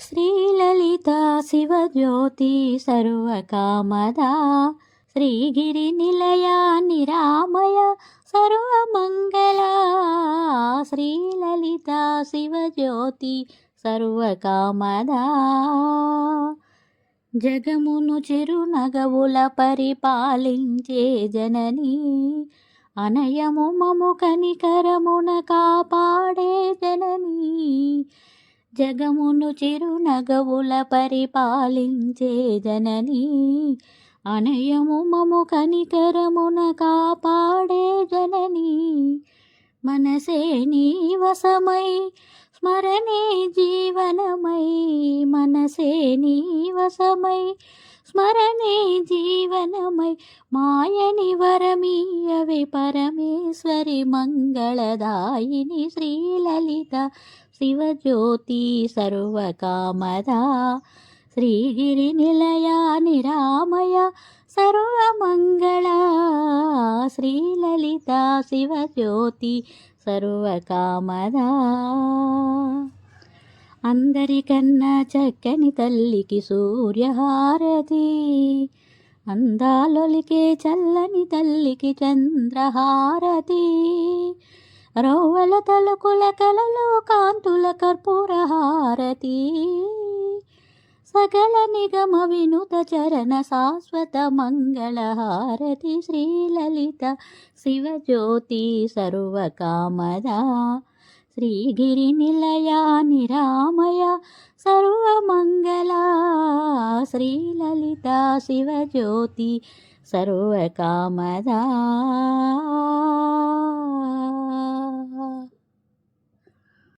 శ్రీలలిత శివజ్యోతి సర్వకామదా శ్రీగిరి నిలయా నిరామయ సర్వమంగళ శ్రీలలిత శివజ్యోతి సర్వకామదా. జగమును చిరునగవుల పరిపాలించే జనని అనయము మము కనికరమున కాపాడే జననీ జగమును చిరునగవుల పరిపాలించే జనని అనయము మము కనికరమున కాపాడే జనని. మనసే నీ వశమై స్మరణే జీవనమై. మనసే నీ స్మరణే జీవనమై మాయని వరమీయవే పరమేశ్వరి మంగళదాయిని శ్రీలలిత శివజ్యోతి సర్వకామదా. శ్రీగిరి నిలయాని రామయ సర్వమంగళ శ్రీలలిత శివజ్యోతి సర్వకామదా. అందరికన్నా చక్కని తల్లికి సూర్యహారతి. అందాలొలికే చల్లని తల్లికి చంద్రహారతి. రౌవల తలుకుల కలలో కాంతుల కర్పూరహారతి. సకల నిగమ వినుత చరణ శాశ్వత మంగళహారతి. శ్రీలలిత శివజ్యోతి సర్వకామదా. శ్రీగిరి నిలయ నిరామయ సర్వమంగళ శ్రీలలిత శివజ్యోతి సర్వకామదా.